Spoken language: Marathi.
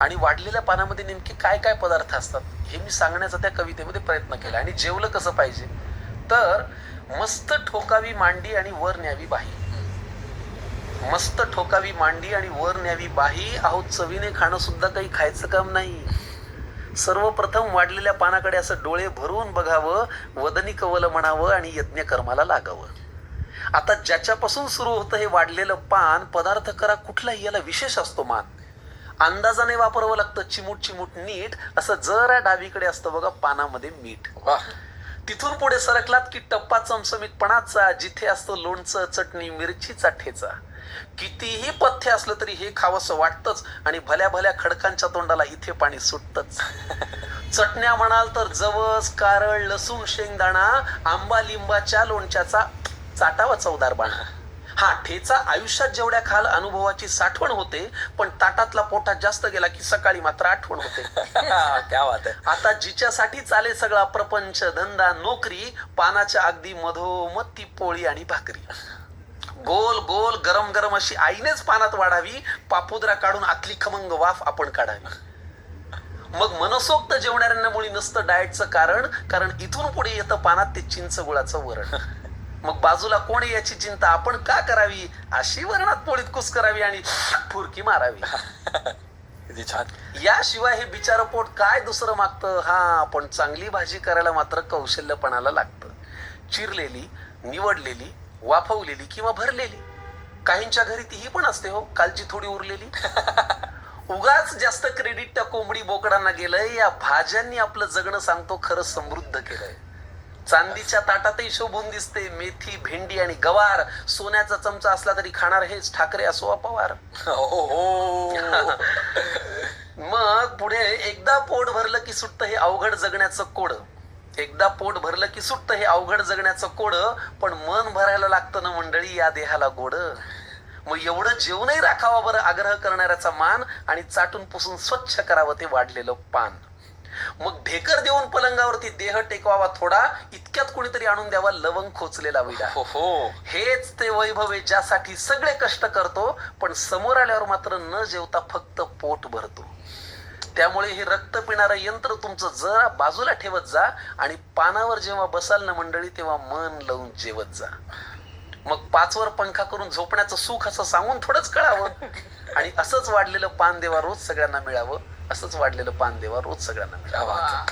आणि वाढलेल्या पानामध्ये नेमके काय काय पदार्थ असतात हे मी सांगण्याचा त्या कवितेमध्ये प्रयत्न केला. आणि जेवलं कसं पाहिजे? तर मस्त ठोकावी मांडी आणि वर न्यावी बाही. मस्त ठोकावी मांडी आणि वर न्यावी बाही. अहो चवीने खाणं सुद्धा काही खायचं काम नाही. सर्वप्रथम वाढलेल्या पानाकडे असं डोळे भरून बघावं वदनी कवल म्हणावं आणि यज्ञ कर्माला लागावं. आता ज्याच्यापासून सुरू होतं हे वाढलेलं पान पदार्थ करा कुठलाही याला विशेष असतो मान. अंदाजाने वापरावं लागतं. चिमूट चिमूट नीट. असं जरा डावीकडे असतं बघा पानामध्ये मीठ. तिथून पुढे सरकलात की टप्पा चमचमीतपणाचा जिथे असतं लोणचं चटणी मिरचीचा ठेचा. कितीही पथ्य असलं तरी हे खावंसं वाटतंच आणि भल्या भल्या खडकांच्या तोंडाला इथे पाणी सुटतच. चटण्या म्हणाल तर जवस कारळ लसूण शेंगदाणा आंबा लिंबाच्या लोणच्याचा चाटावा चवदार बाणा. हा ठेचा आयुष्यात जेवढ्या खाल अनुभवाची साठवण होते पण ताटातला पोटात जास्त गेला की सकाळी मात्र आठवण होते. क्या बात आहे. आता जिच्यासाठी चाले सगळा प्रपंच धंदा नोकरी पानाच्या अगदी मधोमध ती पोळी आणि भाकरी. गोल गोल गरम गरम अशी आईनेच पानात वाढावी पापुद्रा काढून आतली खमंग वाफ आपण काढावी. मग मनसोक्त जेवणाऱ्यांना मुळी नसतं डाएटचं कारण कारण इथून पुढे येतं पानात ते चिंच गुळाचं वरण. मग बाजूला कोण याची चिंता? आपण का करावी? अशी वरणात पोळीत कुस करावी आणि फुरकी मारावी? याशिवाय हे बिचारं पोट काय दुसरं मागतं? हा पण चांगली भाजी करायला मात्र कौशल्यपणाला लागतं. चिरलेली निवडलेली वाफवलेली किंवा भरलेली. काहींच्या घरी तीही पण असते हो. कालची थोडी उरलेली. उगाच जास्त क्रेडिट त्या कोंबडी बोकडांना गेलंय. या भाज्यांनी आपलं जगणं सांगतो खरं समृद्ध केलंय. चांदीच्या ताटातही शोभून दिसते. मेथी भेंडी आणि गवार. सोन्याचा चमचा असला तरी खाणार हेच ठाकरे असो पवार. हो हो. मग पुढे एकदा पोट भरलं की सुटतं हे अवघड जगण्याचं कोड. एकदा पोट भरलं की सुटतं हे अवघड जगण्याचं कोड पण मन भरायला लागतं ना मंडळी या देहाला गोड. मग एवढं जेवणही राखावा बरं आग्रह करणाऱ्याचा मान आणि चाटून पुसून स्वच्छ करावं ते वाढलेलं पान. मग ढेकर देऊन पलंगावरती देह टेकवावा थोडा इतक्यात कोणीतरी आणून द्यावा लवंग खोचलेला विडा. हो हो. हेच ते वैभव आहे ज्यासाठी सगळे कष्ट करतो पण समोर आल्यावर मात्र न जेवता फक्त पोट भरतो. त्यामुळे हे रक्त पिणारं यंत्र तुमचं जरा बाजूला ठेवत जा आणि पानावर जेव्हा बसाल ना मंडळी तेव्हा मन लावून जेवत जा. मग पाचवर पंखा करून झोपण्याचं सुख असं सांगून थोडंच कळावं. आणि असंच वाढलेलं पान देवा रोज सगळ्यांना मिळावं. असंच वाढलेलं पान देवा रोज सगळ्यांना मिळावा.